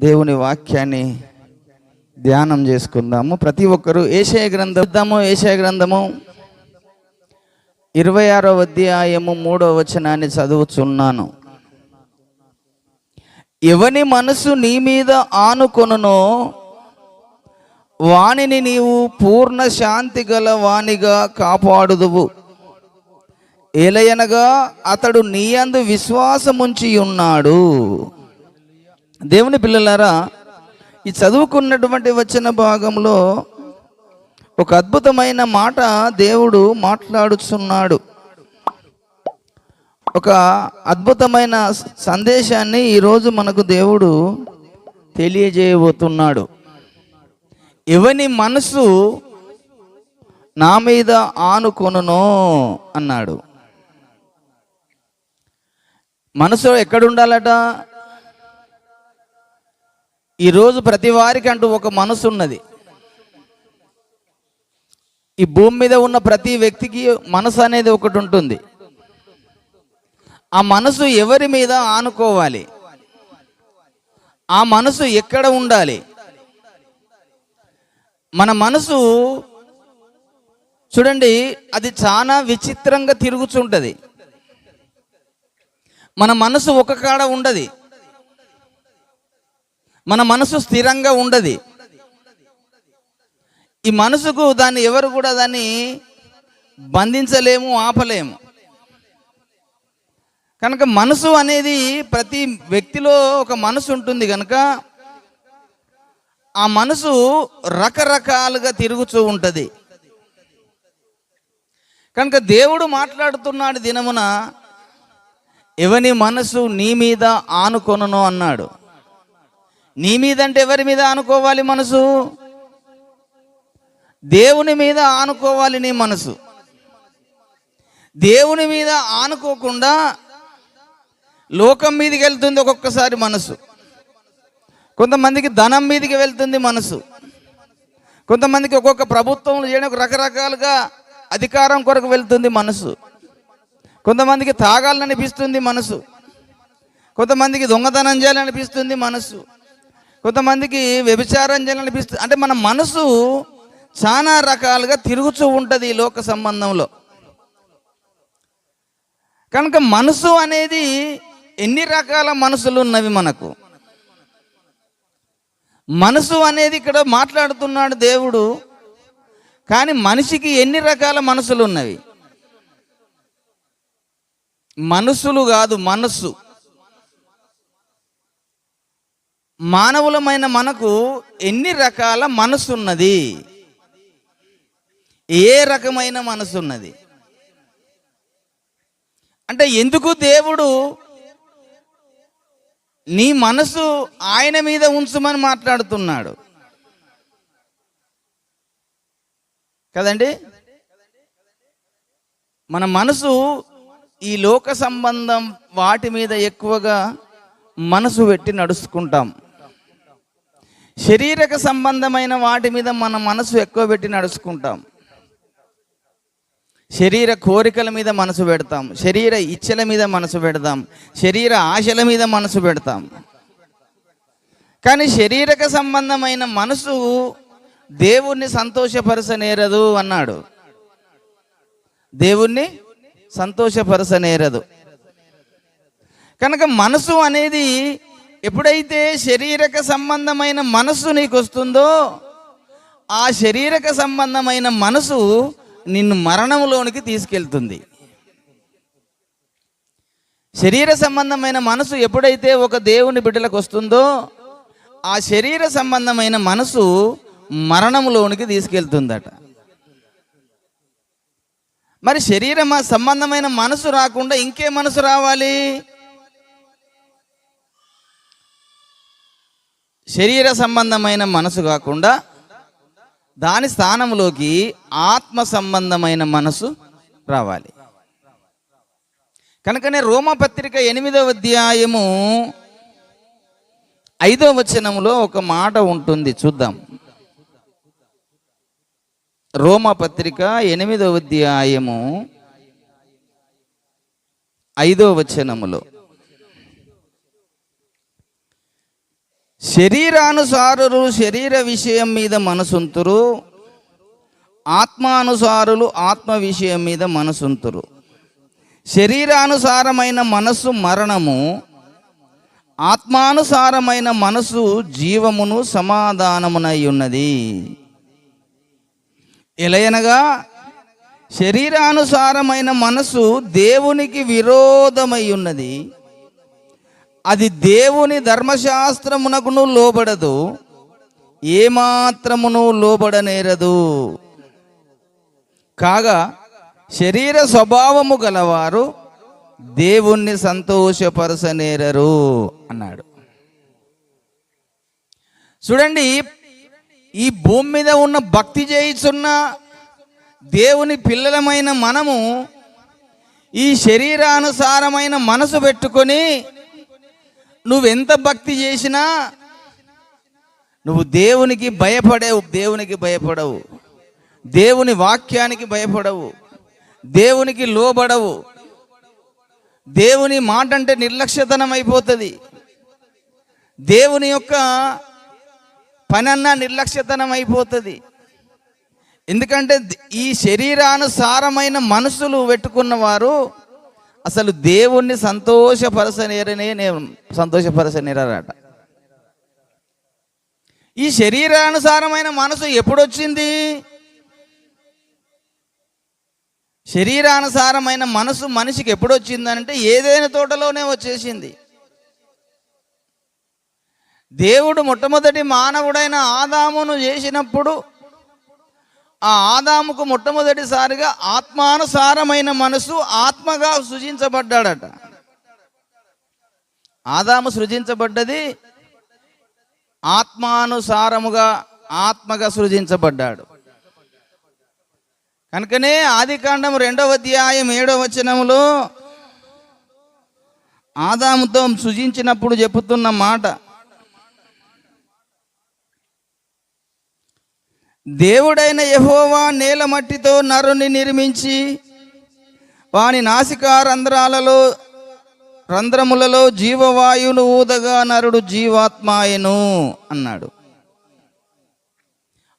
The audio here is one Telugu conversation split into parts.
దేవుని వాక్యాన్ని ధ్యానం చేసుకుందాము. ప్రతి ఒక్కరూ ఏషయ గ్రంథము ఏషయ గ్రంథము ఇరవై ఆరో అధ్యాయము మూడో వచనాన్ని చదువుచున్నాను. ఎవని మనసు నీ మీద ఆనుకొనునో వాణిని నీవు పూర్ణ శాంతి గల వాణిగా కాపాడుదువు. ఏలయనగా అతడు నీయందు విశ్వాసముంచి ఉన్నాడు దేవుని పిల్లలారా ఈ చదువుకున్నటువంటి వచ్చిన భాగంలో ఒక అద్భుతమైన మాట దేవుడు మాట్లాడుచున్నాడు. ఒక అద్భుతమైన సందేశాన్ని ఈరోజు మనకు దేవుడు తెలియజేయబోతున్నాడు. ఎవని మనసు నా మీద ఆనుకొనునో అన్నాడు. మనసు ఎక్కడుండాలట? ఈరోజు ప్రతి వారికి అంటూ ఒక మనసు ఉన్నది. ఈ భూమి మీద ఉన్న ప్రతి వ్యక్తికి మనసు అనేది ఒకటి ఉంటుంది. ఆ మనసు ఎవరి మీద ఆనుకోవాలి? ఆ మనసు ఎక్కడ ఉండాలి? మన మనసు చూడండి అది చాలా విచిత్రంగా తిరుగుతుంటుంది మన మనసు ఒక కాడ ఉండదు. మన మనసు స్థిరంగా ఉండదు. ఈ మనసుకు దాన్ని ఎవరు కూడా దాన్ని బంధించలేము ఆపలేము. కనుక మనసు అనేది ప్రతి వ్యక్తిలో ఒక మనసు ఉంటుంది కనుక ఆ మనసు రకరకాలుగా తిరుగుతూ ఉంటుంది. కనుక దేవుడు మాట్లాడుతున్నాడు దినమున ఎవని మనసు నీ మీద ఆనుకొనను అన్నాడు. నీ మీదంటే ఎవరి మీద ఆనుకోవాలి మనసు? దేవుని మీద ఆనుకోవాలి నీ మనసు. దేవుని మీద ఆనుకోకుండా లోకం మీదకి వెళ్తుంది ఒక్కొక్కసారి మనసు. కొంతమందికి ధనం మీదకి వెళ్తుంది మనసు. కొంతమందికి ఒక్కొక్క ప్రభుత్వం చేయడానికి రకరకాలుగా అధికారం కొరకు వెళ్తుంది మనసు. కొంతమందికి తాగాలనిపిస్తుంది మనసు. కొంతమందికి దొంగతనం చేయాలనిపిస్తుంది మనసు. కొంతమందికి వ్యభిచారం చేయాలనిపిస్తుంది అంటే మన మనసు చాలా రకాలుగా తిరుగుతూ ఉంటుంది ఈ లోక సంబంధంలో. కనుక మనసు అనేది ఎన్ని రకాల మనసులు ఉన్నవి మనకు? మనసు అనేది ఇక్కడ మాట్లాడుతున్నాడు దేవుడు కానీ మనిషికి ఎన్ని రకాల మనసులు ఉన్నవి? మనసులు కాదు మనస్సు. మానవులమైన మనకు ఎన్ని రకాల మనసు ఉన్నది ఏ రకమైన మనసు ఉన్నది అంటే ఎందుకు దేవుడు నీ మనసు ఆయన మీద ఉంచమని మాట్లాడుతున్నాడు? కదండి? మన మనసు ఈ లోక సంబంధం వాటి మీద ఎక్కువగా మనసు పెట్టి నడుచుకుంటాం. శరీరక సంబంధమైన వాటి మీద మన మనసు ఎక్కువ పెట్టి నడుచుకుంటాం. శరీర కోరికల మీద మనసు పెడతాం. శరీర ఇచ్చల మీద మనసు పెడతాం. శరీర ఆశల మీద మనసు పెడతాం. కానీ శరీరక సంబంధమైన మనసు దేవుణ్ణి సంతోషపరచనేరదు అన్నాడు. దేవుణ్ణి సంతోషపరచనేరదు. కనుక మనసు అనేది ఎప్పుడైతే శరీరక సంబంధమైన మనసు నీకు వస్తుందో ఆ శరీరక సంబంధమైన మనసు నిన్ను మరణంలోనికి తీసుకెళ్తుంది. శరీర సంబంధమైన మనసు ఎప్పుడైతే ఒక దేవుని బిడ్డలకు వస్తుందో ఆ శరీర సంబంధమైన మనసు మరణంలోనికి తీసుకెళ్తుందట. మరి శరీర సంబంధమైన మనసు రాకుండా ఇంకే మనసు రావాలి? శరీర సంబంధమైన మనసు కాకుండా దాని స్థానంలోకి ఆత్మ సంబంధమైన మనసు రావాలి. కనుకనే రోమపత్రిక ఎనిమిదవ అధ్యాయము ఐదో వచనంలో ఒక మాట ఉంటుంది చూద్దాం. రోమపత్రిక ఎనిమిదవ అధ్యాయము ఐదో వచనములో. శరీరానుసారులు శరీర విషయం మీద మనసుంతురు. ఆత్మానుసారులు ఆత్మ విషయం మీద మనసుంతురు. శరీరానుసారమైన మనస్సు మరణము ఆత్మానుసారమైన మనసు జీవమును సమాధానమునై ఉన్నది ఎలయనగా శరీరానుసారమైన మనసు దేవునికి విరోధమై ఉన్నది అది దేవుని ధర్మశాస్త్రమునకును లోబడదు. ఏమాత్రమును లోబడనేరదు. కాగా శరీర స్వభావము గలవారు దేవుణ్ణి సంతోషపరచనేరరు అన్నాడు. చూడండి ఈ భూమి మీద ఉన్న భక్తి చేయిస్తున్న దేవుని పిల్లలమైన మనము ఈ శరీరానుసారమైన మనసు పెట్టుకొని నువ్వెంత భక్తి చేసినా నువ్వు దేవునికి భయపడేవు దేవునికి భయపడవు. దేవుని వాక్యానికి భయపడవు. దేవునికి లోబడవు. దేవుని మాట అంటే నిర్లక్ష్యతనం అయిపోతుంది దేవుని యొక్క పనన్నా నిర్లక్ష్యతనం అయిపోతుంది ఎందుకంటే ఈ శరీరానుసారమైన మనసులు పెట్టుకున్న వారు అసలు దేవుణ్ణి సంతోషపరచనేరనే నేను సంతోషపరచనేరట ఈ శరీరానుసారమైన మనసు ఎప్పుడొచ్చింది? శరీరానుసారమైన మనసు మనిషికి ఎప్పుడొచ్చిందంటే ఏదైనా తోటలోనే వచ్చేసింది. దేవుడు మొట్టమొదటి మానవుడైన ఆదామును చేసినప్పుడు ఆ ఆదాముకు మొట్టమొదటిసారిగా ఆత్మానుసారమైన మనసు ఆత్మగా సృజించబడ్డాడట. ఆదాము సృజించబడ్డది ఆత్మానుసారముగా ఆత్మగా సృజించబడ్డాడు. కనుకనే ఆదికాండం రెండవ అధ్యాయం ఏడవ వచనములో ఆదాముతో సృజించినప్పుడు చెబుతున్న మాట దేవుడైన యహోవా నేల మట్టితో నరుని నిర్మించి వాని నాసికా రంధ్రాలలో రంధ్రములలో జీవవాయువును ఊదగా నరుడు జీవాత్మాయను అన్నాడు.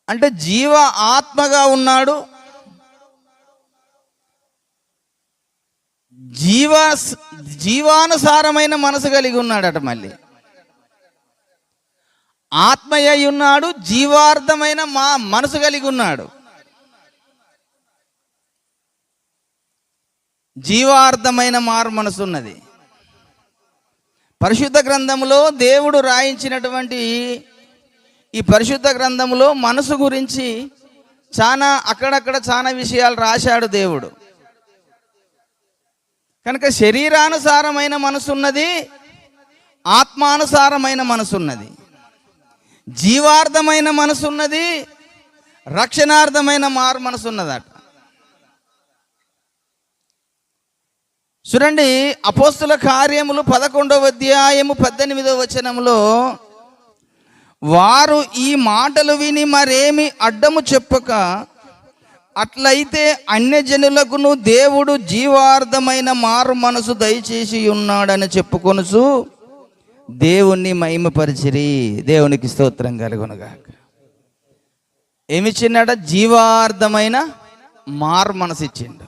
అంటే జీవ ఆత్మగా ఉన్నాడు. జీవ జీవానుసారమైన మనసు కలిగి ఉన్నాడట మళ్ళీ. ఆత్మయ్య ఉన్నాడు జీవార్థమైన మా మనసు కలిగి ఉన్నాడు. జీవార్థమైన మారు మనసు ఉన్నది. పరిశుద్ధ గ్రంథములో దేవుడు రాయించినటువంటి ఈ పరిశుద్ధ గ్రంథములో మనసు గురించి చాలా అక్కడక్కడ చాలా విషయాలు రాశాడు దేవుడు. కనుక శరీరానుసారమైన మనసు ఉన్నది ఆత్మానుసారమైన మనసు ఉన్నది జీవార్థమైన మనసు ఉన్నది రక్షణార్థమైన మారు మనసు ఉన్నదట చూడండి అపోస్తుల కార్యములు పదకొండవ అధ్యాయము పద్దెనిమిదవ వచనములో వారు ఈ మాటలు విని మరేమి అడ్డము చెప్పక అట్లయితే అన్యజనులకును దేవుడు జీవార్థమైన మారు మనసు దయచేసి ఉన్నాడని చెప్పుకొనుచు దేవుణ్ణి మహిమపరిచిరి. దేవునికి స్తోత్రం ఏమి ఏమిచ్చిండట జీవార్థమైన మారు మనసు ఇచ్చిండు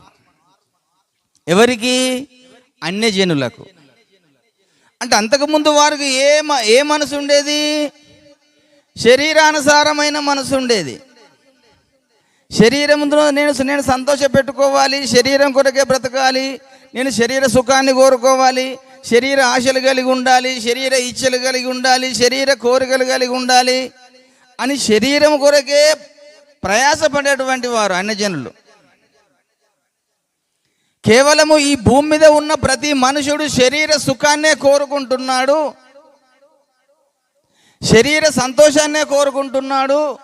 ఎవరికి? అన్యజనులకు. అంటే అంతకుముందు వారికి ఏ మ- ఏ మనసు ఉండేది? శరీరానుసారమైన మనసు ఉండేది. శరీరంలో నేను నేను సంతోష పెట్టుకోవాలి శరీరం కొరకే బ్రతకాలి నేను శరీర సుఖాన్ని కోరుకోవాలి శరీర ఆశలు కలిగి ఉండాలి శరీర ఇచ్చలు కలిగి ఉండాలి శరీర కోరికలు కలిగి ఉండాలి అని శరీరం కొరకే ప్రయాసపడేటువంటి వారు అన్యజనులు. కేవలము ఈ భూమి మీద ఉన్న ప్రతి మనుషుడు శరీర సుఖాన్నే కోరుకుంటున్నాడు శరీర సంతోషాన్నే కోరుకుంటున్నాడు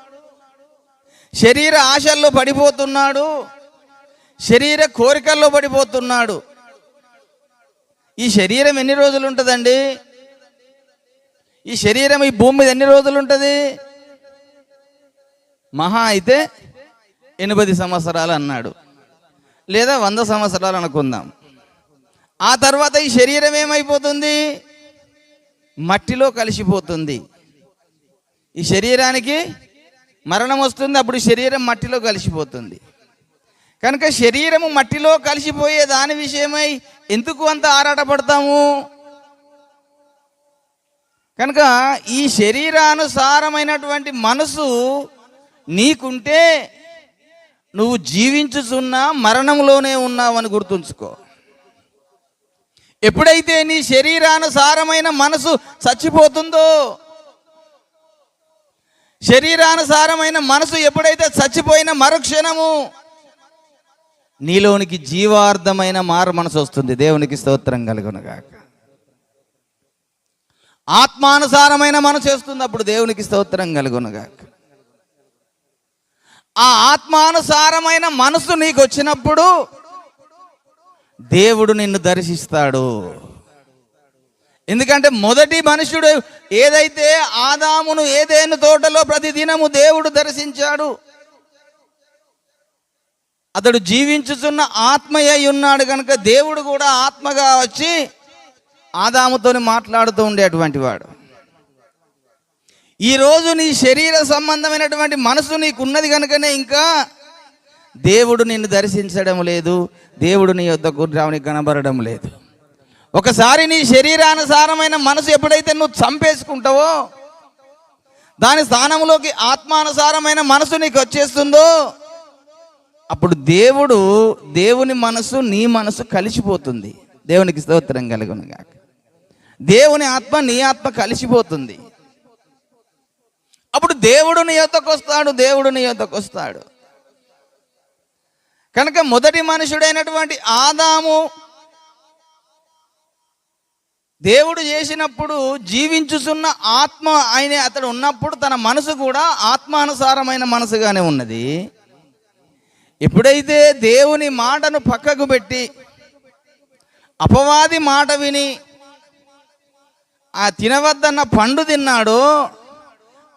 శరీర ఆశల్లో పడిపోతున్నాడు శరీర కోరికల్లో పడిపోతున్నాడు. ఈ శరీరం ఎన్ని రోజులు ఉంటుందండి? ఈ శరీరం ఈ భూమి మీద ఎన్ని రోజులు ఉంటుంది? మహా అయితే ఎనిమిది సంవత్సరాలు అన్నాడు. లేదా వంద సంవత్సరాలు అనుకుందాం. ఆ తర్వాత ఈ శరీరం ఏమైపోతుంది? మట్టిలో కలిసిపోతుంది. ఈ శరీరానికి మరణం వస్తుంది అప్పుడు శరీరం మట్టిలో కలిసిపోతుంది. కనుక శరీరము మట్టిలో కలిసిపోయే దాని విషయమై ఎందుకు అంత ఆరాటపడతాము? కనుక ఈ శరీరానుసారమైనటువంటి మనసు నీకుంటే నువ్వు జీవించుచున్న మరణంలోనే ఉన్నావని గుర్తుంచుకో. ఎప్పుడైతే నీ శరీరానుసారమైన మనసు చచ్చిపోతుందో శరీరానుసారమైన మనసు ఎప్పుడైతే చచ్చిపోయిన మరుక్షణము నీలోనికి జీవార్థమైన మారు మనసు వస్తుంది. దేవునికి స్తోత్రం కలుగునగాక. ఆత్మానుసారమైన మనసు వస్తుంది అప్పుడు దేవునికి స్తోత్రం కలుగునగాక. ఆ ఆత్మానుసారమైన మనసు నీకు వచ్చినప్పుడు దేవుడు నిన్ను దర్శిస్తాడు. ఎందుకంటే మొదటి మనుషుడు ఏదైతే ఆదామును ఏదేను తోటలో ప్రతిదినము దేవుడు దర్శించాడు. అతడు జీవించుచున్న ఆత్మయ్య ఉన్నాడు కనుక దేవుడు కూడా ఆత్మగా వచ్చి ఆదాముతోని మాట్లాడుతూ ఉండేటువంటి వాడు. ఈరోజు నీ శరీర సంబంధమైనటువంటి మనసు నీకున్నది కనుకనే ఇంకా దేవుడు నిన్ను దర్శించడం లేదు దేవుడు నీ యొద్దకు రావడానికి కనబడడం లేదు. ఒకసారి నీ శరీరానుసారమైన మనసు ఎప్పుడైతే నువ్వు చంపేసుకుంటావో దాని స్థానంలోకి ఆత్మానుసారమైన మనసు నీకు వచ్చేస్తుందో అప్పుడు దేవుడు దేవుని మనసు నీ మనసు కలిసిపోతుంది. దేవునికి స్తోత్రం కలుగును గాక. దేవుని ఆత్మ నీ ఆత్మ కలిసిపోతుంది. అప్పుడు దేవుడు నీ యొద్దకు వస్తాడు దేవుడు నీ యొద్దకు వస్తాడు. కనుక మొదటి మనుషుడైనటువంటి ఆదాము దేవుడు చేసినప్పుడు జీవించుచున్న ఆత్మ ఆయన. అతడు ఉన్నప్పుడు తన మనసు కూడా ఆత్మానుసారమైన మనసుగానే ఉన్నది. ఎప్పుడైతే దేవుని మాటను పక్కకు పెట్టి అపవాది మాట విని ఆ తినవద్దన్న పండు తిన్నాడో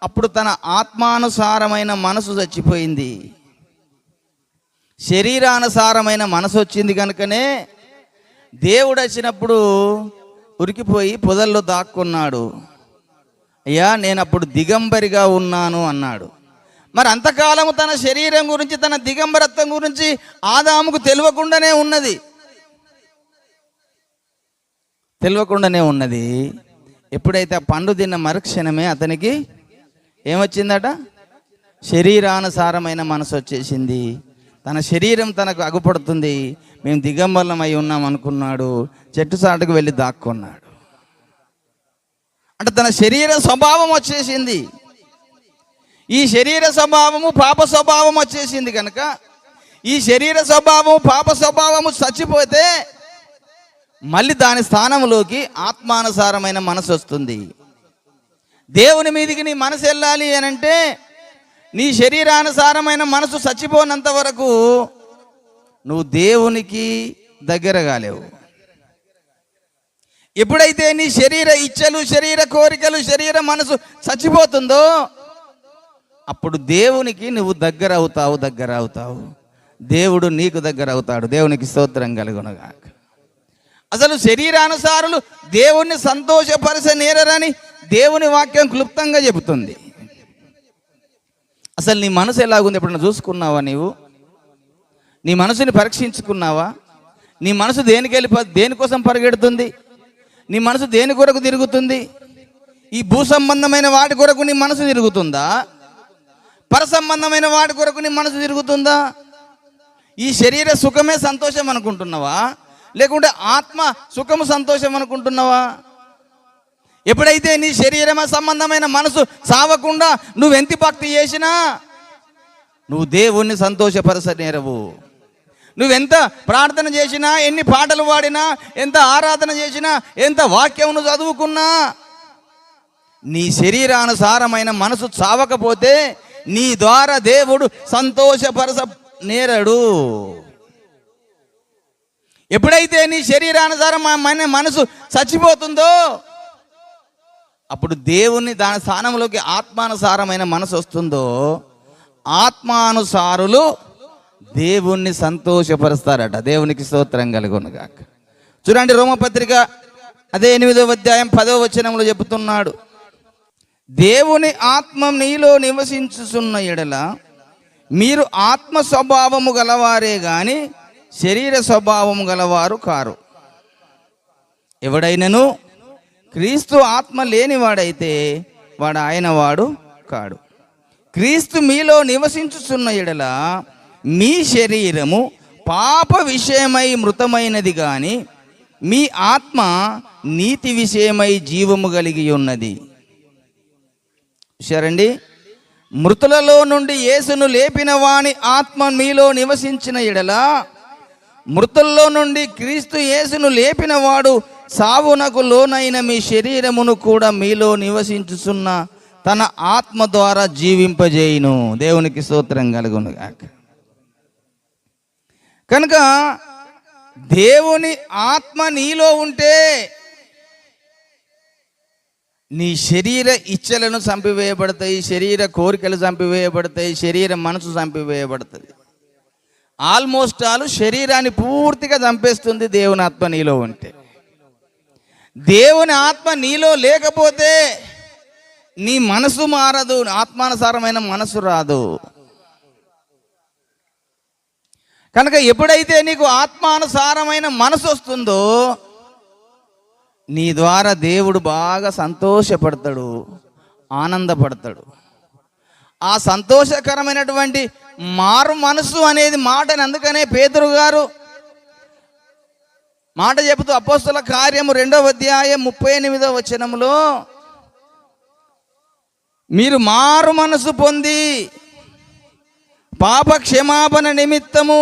అప్పుడు తన ఆత్మానుసారమైన మనసు చచ్చిపోయింది. శరీరానుసారమైన మనసు వచ్చింది కనుకనే దేవుడు వచ్చినప్పుడు ఉరికిపోయి పొదల్లో దాక్కున్నాడు. అయ్యా నేను అప్పుడు దిగంబరిగా ఉన్నాను అన్నాడు. మరి అంతకాలము తన శరీరం గురించి తన దిగంబరత్వం గురించి ఆదాముకు తెలియకుండానే ఉన్నది. తెలియకుండానే ఉన్నది. ఎప్పుడైతే ఆ పండు తిన్న మరుక్షణమే అతనికి ఏమొచ్చిందట? శరీరానుసారమైన మనసు వచ్చేసింది. తన శరీరం తనకు అగుపడుతుంది. మేము దిగంబరం అయి ఉన్నాం అనుకున్నాడు. చెట్టు సాటుకు వెళ్ళి దాక్కున్నాడు. అంటే తన శరీర స్వభావం వచ్చేసింది. ఈ శరీర స్వభావము పాప స్వభావం వచ్చేసింది కనుక ఈ శరీర స్వభావము పాప స్వభావము చచ్చిపోతే మళ్ళీ దాని స్థానంలోకి ఆత్మానుసారమైన మనసు వస్తుంది. దేవుని మీదికి నీ మనసు వెళ్ళాలి అని అంటే నీ శరీరానుసారమైన మనసు చచ్చిపోనంత వరకు నువ్వు దేవునికి దగ్గర కాలేవు. ఎప్పుడైతే నీ శరీర ఇచ్చలు శరీర కోరికలు శరీర మనసు చచ్చిపోతుందో అప్పుడు దేవునికి నువ్వు దగ్గర అవుతావు దగ్గర అవుతావు. దేవుడు నీకు దగ్గర అవుతాడు. దేవునికి స్తోత్రం కలుగునగాక. అసలు శరీరానుసారులు దేవుణ్ణి సంతోషపరచనేరని దేవుని వాక్యం క్లుప్తంగా చెబుతుంది. అసలు నీ మనసు ఎలాగుంది? ఎప్పుడన్నా చూసుకున్నావా నీవు? నీ మనసుని పరీక్షించుకున్నావా? నీ మనసు దేనికి వెళ్ళి దేనికోసం పరిగెడుతుంది? నీ మనసు దేని కొరకు తిరుగుతుంది? ఈ భూ సంబంధమైన వాటి కొరకు నీ మనసు తిరుగుతుందా? పరసంబంధమైన వాడి వాటి కొరకు నీ మనసు తిరుగుతుందా? ఈ శరీర సుఖమే సంతోషం అనుకుంటున్నావా? లేకుంటే ఆత్మ సుఖము సంతోషం అనుకుంటున్నావా? ఎప్పుడైతే నీ శరీరమ సంబంధమైన మనసు సావకుండా నువ్వెంతి భక్తి చేసినా నువ్వు దేవుణ్ణి సంతోషపరచనేరవు. నువ్వెంత ప్రార్థన చేసినా ఎన్ని పాటలు పాడినా ఎంత ఆరాధన చేసినా ఎంత వాక్యమును చదువుకున్నా నీ శరీరానుసారమైన మనసు చావకపోతే నీ ద్వారా దేవుడు సంతోషపరచ నేరడు. ఎప్పుడైతే నీ శరీరానుసారం మన మనసు చచ్చిపోతుందో అప్పుడు దేవుణ్ణి దాని స్థానంలోకి ఆత్మానుసారమైన మనసు వస్తుందో ఆత్మానుసారులు దేవుణ్ణి సంతోషపరుస్తారట. దేవునికి స్తోత్రం కలుగునుగాక. చూడండి రోమపత్రిక అదే ఎనిమిదో అధ్యాయం పదో వచనంలో చెబుతున్నాడు దేవుని ఆత్మ నీలో నివసించుచున్న ఎడల మీరు ఆత్మ స్వభావము గలవారే గాని శరీర స్వభావము గలవారు కారు. ఎవడైనను? క్రీస్తు ఆత్మ లేనివాడైతే వాడు ఆయన వాడు కాడు. క్రీస్తు మీలో నివసించుచున్న ఎడల మీ శరీరము పాప విషయమై మృతమైనది కానీ మీ ఆత్మ నీతి విషయమై జీవము కలిగి ఉన్నది. చూశారండి? మృతులలో నుండి యేసును లేపిన వాని ఆత్మ మీలో నివసించిన ఎడల మృతుల్లో నుండి క్రీస్తు యేసును లేపిన వాడు సావునకు లోనైన మీ శరీరమును కూడా మీలో నివసించుచున్న తన ఆత్మ ద్వారా జీవింపజేయును. దేవునికి స్తోత్రం కలుగును గాక. కనుక దేవుని ఆత్మ నీలో ఉంటే నీ శరీర ఇచ్చలను చంపివేయబడతాయి శరీర కోరికలు చంపివేయబడతాయి శరీర మనసు చంపివేయబడుతుంది. ఆల్మోస్ట్ ఆల్ శరీరాన్ని పూర్తిగా చంపేస్తుంది దేవుని ఆత్మ నీలో ఉంటే. దేవుని ఆత్మ నీలో లేకపోతే నీ మనసు మారదు ఆత్మానుసారమైన మనసు రాదు. కనుక ఎప్పుడైతే నీకు ఆత్మానుసారమైన మనసు వస్తుందో నీ ద్వారా దేవుడు బాగా సంతోషపడతాడు ఆనందపడతాడు. ఆ సంతోషకరమైనటువంటి మారు మనసు అనేది మాటని అందుకనే పేదరు గారు మాట చెబుతూ అపోస్తుల కార్యము రెండవ అధ్యాయం ముప్పై ఎనిమిదవ వచనములో మీరు మారు మనసు పొంది పాప క్షమాపణ నిమిత్తము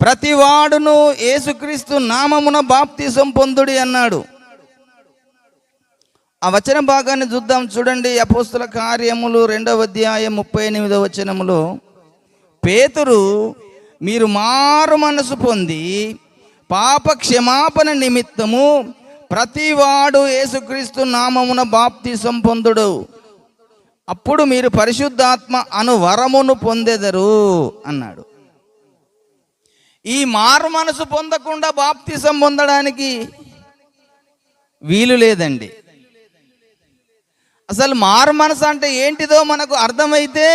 ప్రతివాడును యేసుక్రీస్తు నామమున బాప్తిసం పొందుడి అన్నాడు. ఆ వచన భాగాన్ని చూద్దాం చూడండి. అపోస్తుల కార్యములు రెండవ అధ్యాయం ముప్పై ఎనిమిదవ వచనములో పేతురు మీరు మారు మనసు పొంది పాప క్షమాపణ నిమిత్తము ప్రతివాడు యేసుక్రీస్తు నామమున బాప్తిసం పొందుడు. అప్పుడు మీరు పరిశుద్ధాత్మ అను వరమును పొందెదరు అన్నాడు. ఈ మారు మనసు పొందకుండా బాప్తిసం పొందడానికి వీలు లేదండి. అసలు మారు మనసు అంటే ఏంటిదో మనకు అర్థమైతే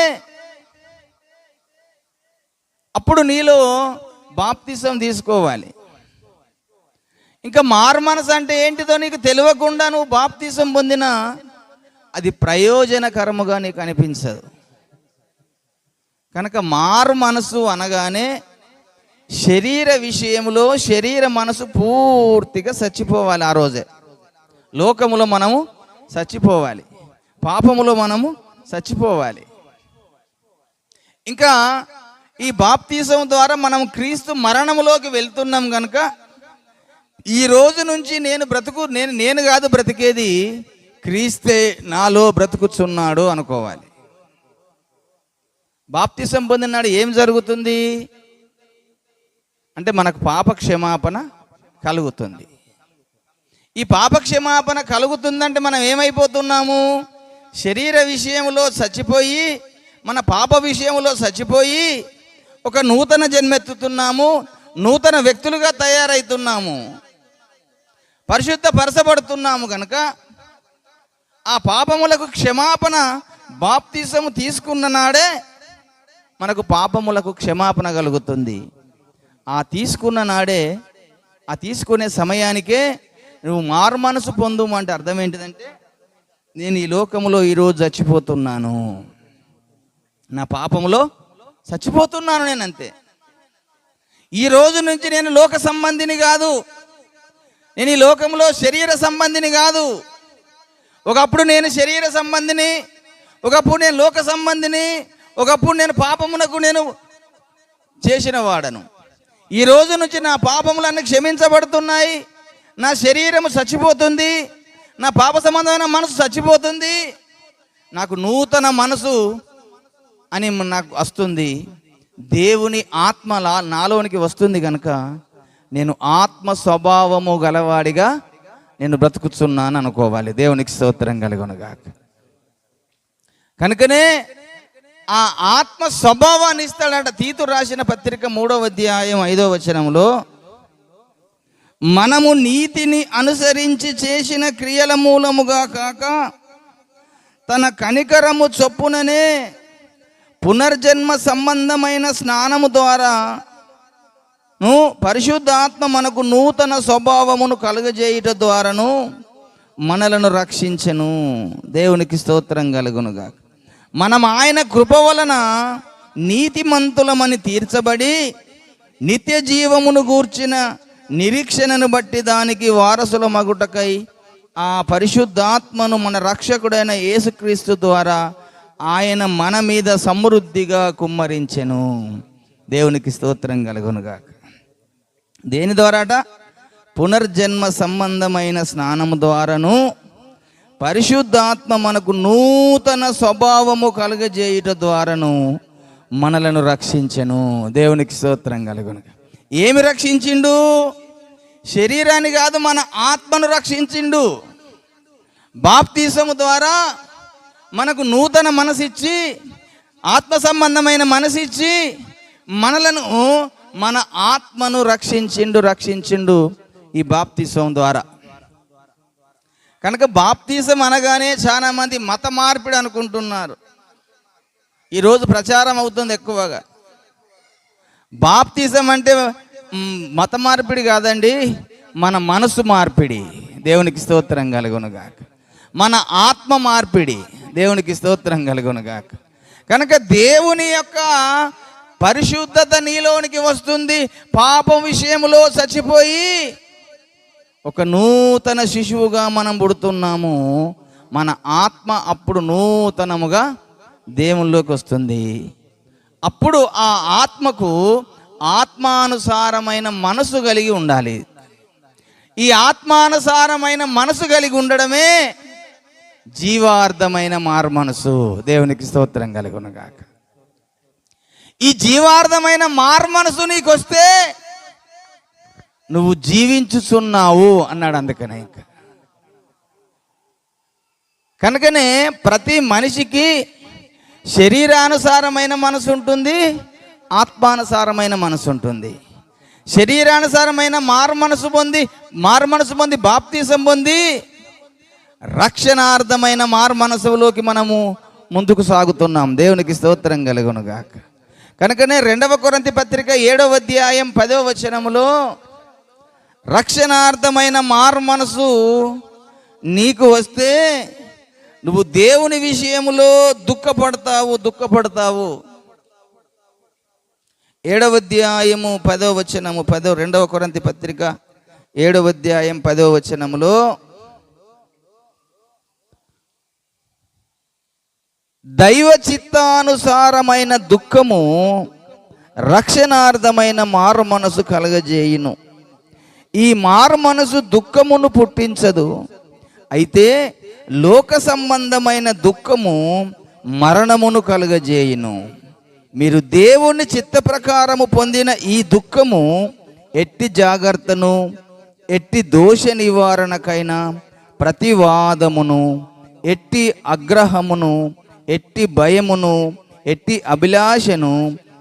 అప్పుడు నీలో బాప్తిసం తీసుకోవాలి. ఇంకా మారు మనసు అంటే ఏంటిదో నీకు తెలియకుండా నువ్వు బాప్తిసం పొందినా అది ప్రయోజనకరముగా నీకు అనిపించదు. కనుక మారు మనసు అనగానే శరీర విషయంలో శరీర మనసు పూర్తిగా చచ్చిపోవాలి ఆ రోజే. లోకములో మనము చచ్చిపోవాలి. పాపములో మనము చచ్చిపోవాలి. ఇంకా ఈ బాప్తీసం ద్వారా మనం క్రీస్తు మరణములోకి వెళ్తున్నాం కనుక ఈ రోజు నుంచి నేను బ్రతుకు నేను నేను కాదు బ్రతికేది క్రీస్తే నాలో బ్రతుకుచున్నాడు అనుకోవాలి. బాప్తిసం పొందినాడు ఏం జరుగుతుంది? అంటే మనకు పాప క్షమాపణ కలుగుతుంది. ఈ పాప క్షమాపణ కలుగుతుందంటే మనం ఏమైపోతున్నాము? శరీర విషయంలో చచ్చిపోయి మన పాప విషయంలో చచ్చిపోయి ఒక నూతన జన్మెత్తుతున్నాము నూతన వ్యక్తులుగా తయారవుతున్నాము పరిశుద్ధ పరచబడుతున్నాము కనుక ఆ పాపములకు క్షమాపణ బాప్తీసము తీసుకున్న నాడే మనకు పాపములకు క్షమాపణ కలుగుతుంది. ఆ తీసుకున్న నాడే ఆ తీసుకునే సమయానికే నువ్వు మారు మనసు అంటే అర్థం ఏంటిదంటే నేను ఈ లోకములో ఈరోజు చచ్చిపోతున్నాను. నా పాపములో చచ్చిపోతున్నాను నేను అంతే. ఈ రోజు నుంచి నేను లోక సంబంధిని కాదు. నేను ఈ లోకంలో శరీర సంబంధిని కాదు. ఒకప్పుడు నేను శరీర సంబంధిని ఒకప్పుడు నేను లోక సంబంధిని ఒకప్పుడు నేను పాపమునకు నేను చేసిన వాడను. ఈ రోజు నుంచి నా పాపములన్నీ క్షమించబడుతున్నాయి. నా శరీరము చచ్చిపోతుంది. నా పాప సంబంధమైన మనసు చచ్చిపోతుంది. నాకు నూతన మనసు అని నాకు వస్తుంది. దేవుని ఆత్మలా నాలోనికి వస్తుంది కనుక నేను ఆత్మ స్వభావము గలవాడిగా నేను బ్రతుకుతున్నాను అనుకోవాలి. దేవునికి స్తోత్రం కలుగునుగాక. కనుకనే ఆ ఆత్మ స్వభావాన్ని ఇస్తాడట. తీతు రాసిన పత్రిక మూడవ అధ్యాయం ఐదవ వచనంలో మనము నీతిని అనుసరించి చేసిన క్రియల మూలముగా కాక తన కనికరము చొప్పుననే పునర్జన్మ సంబంధమైన స్నానము ద్వారా ను పరిశుద్ధాత్మ మనకు నూతన స్వభావమును కలుగజేయుట ద్వారాను మనలను రక్షించను. దేవునికి స్తోత్రం కలుగునుగాక. మనం ఆయన కృప వలన నీతిమంతులమని తీర్చబడి నిత్య జీవమును గూర్చిన నిరీక్షణను బట్టి దానికి వారసుల మగుటకై ఆ పరిశుద్ధాత్మను మన రక్షకుడైన యేసుక్రీస్తు ద్వారా ఆయన మన మీద సమృద్ధిగా కుమ్మరించెను. దేవునికి స్తోత్రం కలుగునుగాక. దేని ద్వారాట? పునర్జన్మ సంబంధమైన స్నానము ద్వారాను పరిశుద్ధాత్మ మనకు నూతన స్వభావము కలుగజేయుట ద్వారాను మనలను రక్షించను. దేవునికి స్తోత్రం కలుగును. ఏమి రక్షించిండు? శరీరాన్ని కాదు మన ఆత్మను రక్షించిండు. బాప్తీసము ద్వారా మనకు నూతన మనసిచ్చి ఆత్మ సంబంధమైన మనసిచ్చి మనలను మన ఆత్మను రక్షించిండు రక్షించిండు ఈ బాప్తీసం ద్వారా. కనుక బాప్తీసం అనగానే చాలామంది మత మార్పిడి అనుకుంటున్నారు. ఈరోజు ప్రచారం అవుతుంది ఎక్కువగా. బాప్తీసం అంటే మత మార్పిడి కాదండి మన మనసు మార్పిడి. దేవునికి స్తోత్రం కలుగునుగాక మన ఆత్మ మార్పిడి. దేవునికి స్తోత్రం కలుగునుగాక కనుక దేవుని యొక్క పరిశుద్ధత నీలోనికి వస్తుంది. పాపం విషయంలో చచ్చిపోయి ఒక నూతన శిశువుగా మనం పుడుతున్నాము మన ఆత్మ అప్పుడు నూతనముగా దేవునిలోకి వస్తుంది. అప్పుడు ఆ ఆత్మకు ఆత్మానుసారమైన మనసు కలిగి ఉండాలి. ఈ ఆత్మానుసారమైన మనసు కలిగి ఉండడమే జీవార్థమైన మారు మనసు దేవునికి స్తోత్రం కలుగునుగాక ఈ జీవార్థమైన మారు మనసు నీకు వస్తే నువ్వు జీవించుచున్నావు అన్నాడు అందుకనే ఇంకా. కనుకనే ప్రతి మనిషికి శరీరానుసారమైన మనసు ఉంటుంది ఆత్మానుసారమైన మనసు ఉంటుంది. శరీరానుసారమైన మారు మనసు పొంది మారు మనసు పొంది బాప్తీసం పొంది రక్షణార్థమైన మారు మనసులోకి మనము ముందుకు సాగుతున్నాం. దేవునికి స్తోత్రం కలుగునుగాక. కనుకనే రెండవ కొరంతి పత్రిక ఏడవ అధ్యాయం పదవ వచనములో రక్షణార్థమైన మారు మనసు నీకు వస్తే నువ్వు దేవుని విషయములో దుఃఖపడతావు దుఃఖపడతావు. ఏడవ అధ్యాయము పదవ వచనము పదవ రెండవ కొరంతి పత్రిక ఏడవ అధ్యాయం పదవ వచనములో దైవ చిత్తానుసారమైన దుఃఖము రక్షణార్థమైన మారు మనసు కలగజేయును. ఈ మారు మనసు దుఃఖమును పుట్టించదు. అయితే లోక సంబంధమైన దుఃఖము మరణమును కలుగజేయును. మీరు దేవుని చిత్త ప్రకారము పొందిన ఈ దుఃఖము ఎట్టి జాగ్రత్తను ఎట్టి దోష నివారణకైనా ప్రతివాదమును ఎట్టి అగ్రహమును ఎట్టి భయమును ఎట్టి అభిలాషను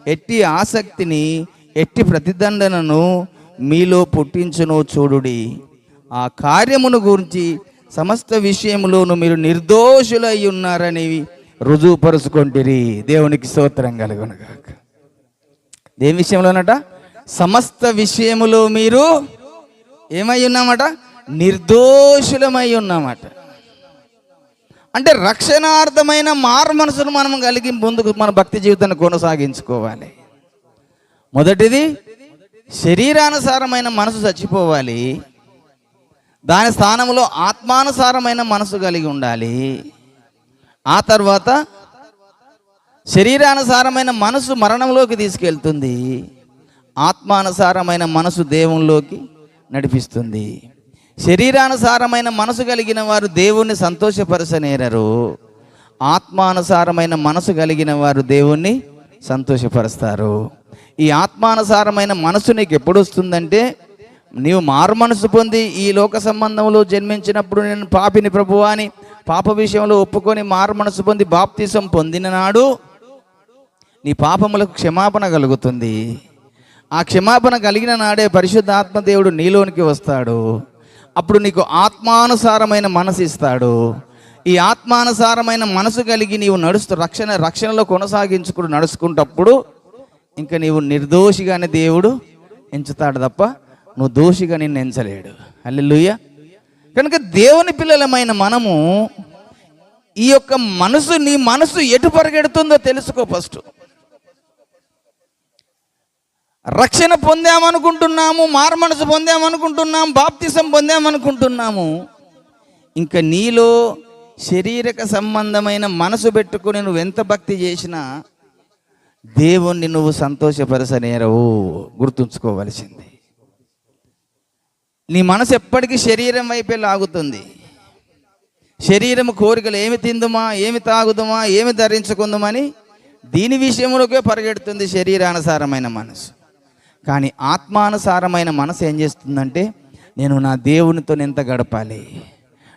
ఎట్టి ఆసక్తిని ఎట్టి ప్రతిదండనను మీలో పుట్టించును చూడుడి. ఆ కార్యమును గురించి సమస్త విషయంలోనూ మీరు నిర్దోషులై ఉన్నారని రుజువుపరుచుకొంటిరి. దేవునికి స్తోత్రం కలుగునగాక. దేని విషయంలోనట? సమస్త విషయములో మీరు ఏమై ఉన్నామట? నిర్దోషులమై ఉన్నామట. అంటే రక్షణార్థమైన మారు మనసును మనం కలిగి ముందుకు మన భక్తి జీవితాన్ని కొనసాగించుకోవాలి. మొదటిది శరీరానుసారమైన మనసు చచ్చిపోవాలి. దాని స్థానంలో ఆత్మానుసారమైన మనసు కలిగి ఉండాలి. ఆ తర్వాత శరీరానుసారమైన మనసు మరణంలోకి తీసుకెళ్తుంది. ఆత్మానుసారమైన మనసు దేవునిలోకి నడిపిస్తుంది. శరీరానుసారమైన మనసు కలిగిన వారు దేవుణ్ణి సంతోషపరచనేరరు. ఆత్మానుసారమైన మనసు కలిగిన వారు దేవుణ్ణి సంతోషపరుస్తారు. ఈ ఆత్మానుసారమైన మనసు నీకు ఎప్పుడు వస్తుందంటే నీవు మారు మనసు పొంది ఈ లోక సంబంధంలో జన్మించినప్పుడు నేను పాపిని ప్రభువా అని పాప విషయంలో ఒప్పుకొని మారు మనసు పొంది బాప్తీసం పొందిన నాడు నీ పాపములకు క్షమాపణ కలుగుతుంది. ఆ క్షమాపణ కలిగిన నాడే పరిశుద్ధాత్మ దేవుడు నీలోనికి వస్తాడు. అప్పుడు నీకు ఆత్మానుసారమైన మనసు ఇస్తాడు. ఈ ఆత్మానుసారమైన మనసు కలిగి నీవు నడుస్తూ రక్షణ రక్షణలో కొనసాగించుకుని నడుచుకుంటప్పుడు ఇంకా నీవు నిర్దోషిగానే దేవుడు ఎంచుతాడు తప్ప నువ్వు దోషిగా నిన్ను ఎంచలేడు. అల్లెలుయ్య కనుక దేవుని పిల్లలమైన మనము ఈ యొక్క మనసు నీ మనసు ఎటు పరిగెడుతుందో తెలుసుకో ఫస్ట్. రక్షణ పొందామనుకుంటున్నాము మారు మనసు బాప్తిసం పొందామనుకుంటున్నాము. ఇంకా నీలో శరీరక సంబంధమైన మనసు పెట్టుకుని నువ్వు ఎంత భక్తి చేసినా దేవుణ్ణి నువ్వు సంతోషపరచనేరవు గుర్తుంచుకోవలసింది. నీ మనసు ఎప్పటికీ శరీరం వైపే లాగుతుంది. శరీరం కోరికలు ఏమి తిందుమా ఏమి తాగుదుమా ఏమి ధరించుకుందామని దీని విషయంలోకే పరిగెడుతుంది శరీరానుసారమైన మనసు. కానీ ఆత్మానుసారమైన మనసు ఏం చేస్తుందంటే నేను నా దేవునితో ఎంత గడపాలి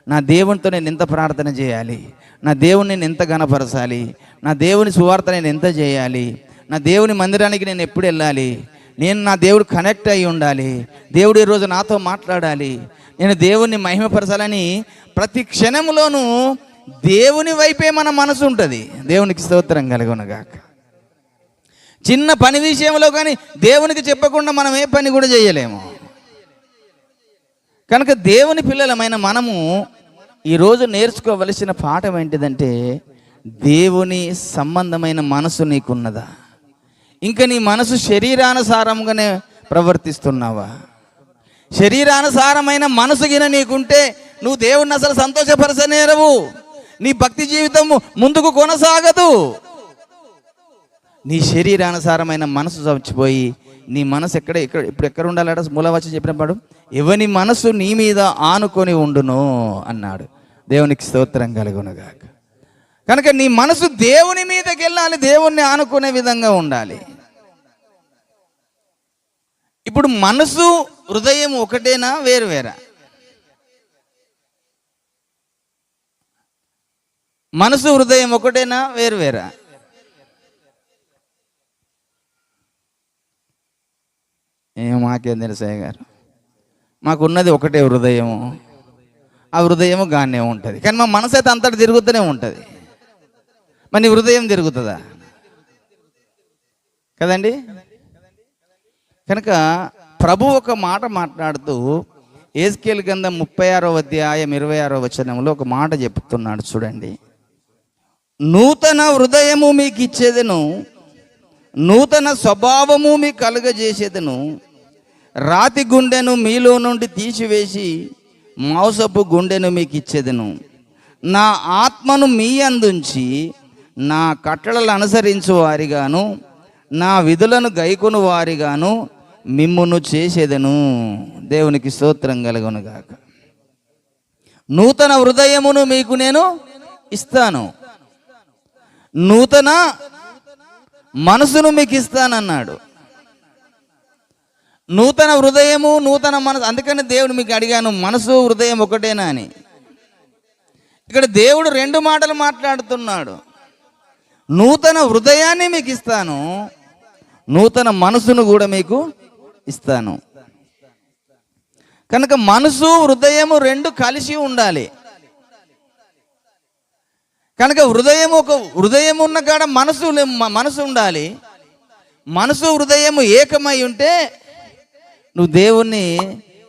నా దేవునితో నేను ఎంత ప్రార్థన చేయాలి నా దేవుని నేను ఎంత గనపరచాలి నా దేవుని సువార్త నేను ఎంత చేయాలి? నా దేవుని మందిరానికి నేను ఎప్పుడు వెళ్ళాలి? నేను నా దేవుడు కనెక్ట్ అయి ఉండాలి? దేవుడు ఈరోజు నాతో మాట్లాడాలి? నేను దేవుణ్ణి మహిమపరచాలని ప్రతి క్షణంలోనూ దేవుని వైపే మన మనసు ఉంటుంది. దేవునికి స్తోత్రం కలుగునగాక. చిన్న పని విషయంలో కానీ దేవునికి చెప్పకుండా మనం ఏ పని కూడా చేయలేము. కనుక దేవుని పిల్లలమైన మనము ఈరోజు నేర్చుకోవలసిన పాఠం ఏంటిదంటే దేవుని సంబంధమైన మనసు నీకున్నదా? ఇంకా నీ మనసు శరీరానుసారంగానే ప్రవర్తిస్తున్నావా? శరీరానుసారమైన మనసు గిన నీకుంటే నువ్వు దేవుణ్ణి అసలు సంతోషపరచనేరవు నీ భక్తి జీవితం ముందుకు కొనసాగదు. నీ శరీరానుసారమైన మనసు చచ్చిపోయి నీ మనసు ఎక్కడ ఎక్కడ ఇప్పుడు ఎక్కడ ఉండాలట మూలవచ్చి చెప్పినప్పుడు ఎవని మనసు నీ మీద ఆనుకొని ఉండును అన్నాడు. దేవునికి స్తోత్రం కలుగునుగాక. కనుక నీ మనసు దేవుని మీదకి వెళ్ళాలి దేవుణ్ణి ఆనుకునే విధంగా ఉండాలి. ఇప్పుడు మనసు హృదయం ఒకటేనా వేరు వేరా? మనసు హృదయం ఒకటేనా వేరు వేరా? ఏం మాకేం తెలుసాయి గారు. మాకున్నది ఒకటే హృదయము. ఆ హృదయము గానే ఉంటుంది. కానీ మా మనసు అయితే అంతటి తిరుగుతూనే ఉంటుంది. మరి హృదయం తిరుగుతుందా? కదండి? కనుక ప్రభు ఒక మాట మాట్లాడుతూ ఏజ్కేల్ కింద ముప్పై ఆరో అధ్యాయం ఇరవై ఆరో వచనంలో ఒక మాట చెప్తున్నాడు చూడండి. నూతన హృదయము మీకు ఇచ్చేదను నూతన స్వభావము మీకు కలుగజేసేదను రాతి గుండెను మీలో నుండి తీసివేసి మాంసపు గుండెను మీకు ఇచ్చేదను నా ఆత్మను మీ అందుంచి నా కట్టడలు అనుసరించు వారిగాను నా విధులను గైకొను వారిగాను మిమ్మును చేసేదను. దేవునికి స్తోత్రం కలుగునుగాక నూతన హృదయమును మీకు నేను ఇస్తాను. నూతన మనసును మీకు ఇస్తానన్నాడు. నూతన హృదయము నూతన మనసు అందుకని దేవుడు మీకు అడిగాను మనసు హృదయం ఒకటేనా అని. ఇక్కడ దేవుడు రెండు మాటలు మాట్లాడుతున్నాడు. నూతన హృదయాన్ని మీకు ఇస్తాను. నూతన మనసును కూడా మీకు ఇస్తాను. కనుక మనసు హృదయము రెండు కలిసి ఉండాలి. కనుక హృదయం ఒక హృదయం ఉన్న కాడ మనసు మనసు ఉండాలి. మనసు హృదయము ఏకమై ఉంటే నువ్వు దేవుణ్ణి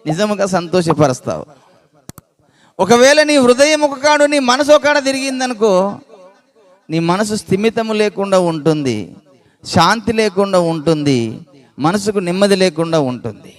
నిజముగా సంతోషపరుస్తావు. ఒకవేళ నీ హృదయం ఒక కాడు నీ మనసు ఒక కాడ తిరిగిందనుకో నీ మనసు స్థిమితము లేకుండా ఉంటుంది శాంతి లేకుండా ఉంటుంది మనసుకు నెమ్మది లేకుండా ఉంటుంది.